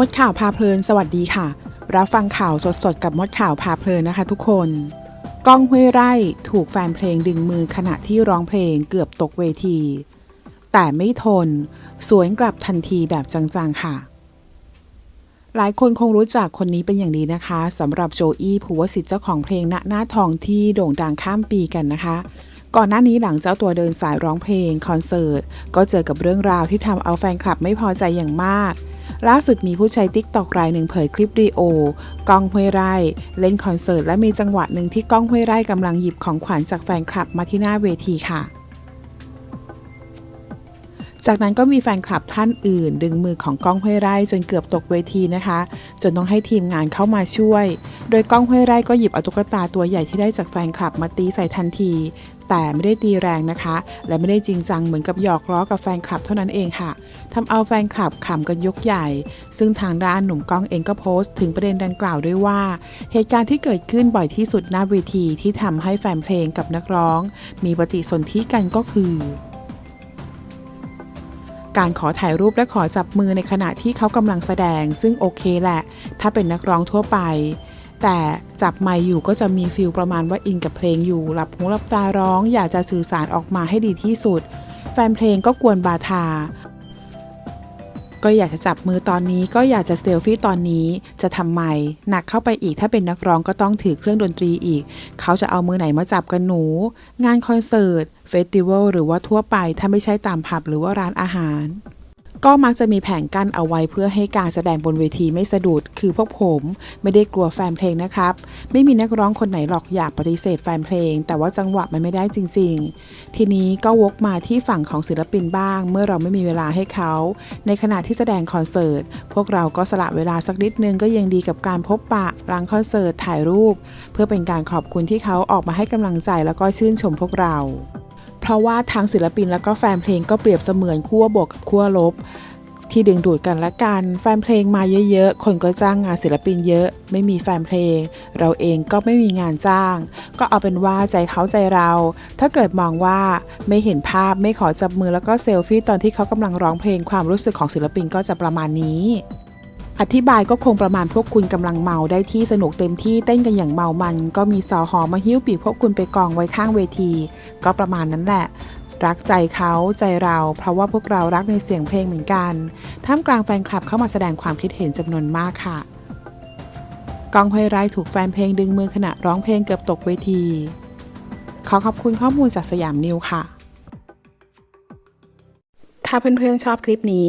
มดข่าวพาเพลิน สวัสดีค่ะ รับฟังข่าวสดๆ กับมดข่าวพาเพลินนะคะทุกคน ก้องห้วยไร่ถูกแฟนเพลงดึงมือขณะที่ร้องเพลงเกือบตกเวที แต่ไม่ทน สวนกลับทันทีแบบจังๆค่ะ หลายคนคงรู้จักคนนี้เป็นอย่างดีนะคะสำหรับโจอี้ภูวสิทธิ์เจ้าของเพลงณหน้าทองที่โด่งดังข้ามปีกันนะคะก่อนหน้านี้หลังเจ้าตัวเดินสายร้องเพลงคอนเสิร์ต ก็เจอกับเรื่องราวที่ทำเอาแฟนคลับไม่พอใจอย่างมาก ล่าสุดมีผู้ใช้ติ๊กตอกรายหนึ่งเผยคลิปดีโอก้องห้วยไร่ เล่นคอนเสิร์ตและมีจังหวะหนึ่งที่ก้องห้วยไร่กำลังหยิบของขวัญจากแฟนคลับมาที่หน้าเวทีค่ะ จากนั้นก็มีแฟนคลับท่านอื่น ดึงมือของก้องห้วยไร่จนเกือบตกเวทีนะคะ จนต้องให้ทีมงานเข้ามาช่วย โดยก้องห้วยไร่ก็หยิบเอาตุ๊กตาตัวใหญ่ที่ได้จากแฟนคลับมาตีใส่ทันที แต่ไม่ได้ตีแรงนะคะ และไม่ได้จริงจังเหมือนกับหยอกล้อกับแฟนคลับเท่านั้นเองค่ะทำเอาแฟนคลับขำกันยกใหญ่ ซึ่งทางด้านหนุ่มก้องเองก็โพสต์ถึงประเด็นดังกล่าวด้วยว่า เหตุการณ์ที่เกิดขึ้นบ่อยที่สุดหน้าเวทีที่ทำให้แฟนเพลงกับนักร้อง มีปฏิสนธิกันก็คือ การขอถ่ายรูปและขอจับมือในขณะที่เขากำลังแสดง ซึ่งโอเคแหละ ถ้าเป็นนักร้องทั่วไป แต่จับไมค์อยู่ก็จะมีฟิลประมาณว่าอินกับเพลงอยู่ หลับหูหลับตาร้อง อยากจะสื่อสารออกมาให้ดีที่สุด แฟนเพลงก็กวนบาทา ก็อยากจะจับมือตอนนี้ก็อยากจะเซลฟี่ตอนนี้จะทำไมหนักเข้าไปอีกถ้าเป็นนักร้องก็ต้องถือเครื่องดนตรีอีก เขาจะเอามือไหนมาจับกันหนู งานคอนเสิร์ตเฟสติวัลหรือว่าทั่วไปถ้าไม่ใช่ตามผับหรือว่าร้านอาหาร ก็มักจะมีแผงกั้นเอาไว้เพื่อให้การแสดงบนเวทีไม่สะดุด คือพวกผมไม่ได้กลัวแฟนเพลงนะครับ ไม่มีนักร้องคนไหนหรอกอยากปฏิเสธแฟนเพลง แต่ว่าจังหวะมันไม่ได้จริง ๆ ทีนี้ก็วกมาที่ฝั่งของศิลปินบ้าง เมื่อเราไม่มีเวลาให้เขา ในขณะที่แสดงคอนเสิร์ต พวกเราก็สละเวลาสักนิดนึงก็ยังดีกับการพบปะหลังคอนเสิร์ตถ่ายรูป เพื่อเป็นการขอบคุณที่เขาออกมาให้กำลังใจแล้วก็ชื่นชมพวกเรา เพราะว่าทางศิลปินแล้วก็แฟนเพลงก็เปรียบเสมือนขั้วบวกกับขั้วลบ ที่ดึงดูดกันและกัน แฟนเพลงมาเยอะๆ คนก็จ้างงานศิลปินเยอะ ไม่มีแฟนเพลง เราเองก็ไม่มีงานจ้าง ก็เอาเป็นว่าใจเขาใจเรา ถ้าเกิดมองว่าไม่เห็นภาพไม่ขอจับมือแล้วก็เซลฟี่ตอนที่เขากำลังร้องเพลงความรู้สึกของศิลปินก็จะประมาณนี้ อธิบายก็คงประมาณพวกคุณกำลังเมาได้ที่สนุกเต็มที่เต้นกันอย่างเมามัน ก็มีซอหอมาหิ้วปีกพวกคุณไปกองไว้ข้างเวที ก็ประมาณนั้นแหละ รักใจเขาใจเราเพราะว่าพวกเรารักในเสียงเพลงเหมือนกันท่ามกลางแฟนคลับเข้ามาแสดงความคิดเห็นจำนวนมากค่ะกองห้วยไรถูกแฟนเพลงดึงมือขณะร้องเพลงเกือบตกเวที ขอขอบคุณข้อมูลจากสยามนิวค่ะ ถ้าเพื่อนๆชอบคลิปนี้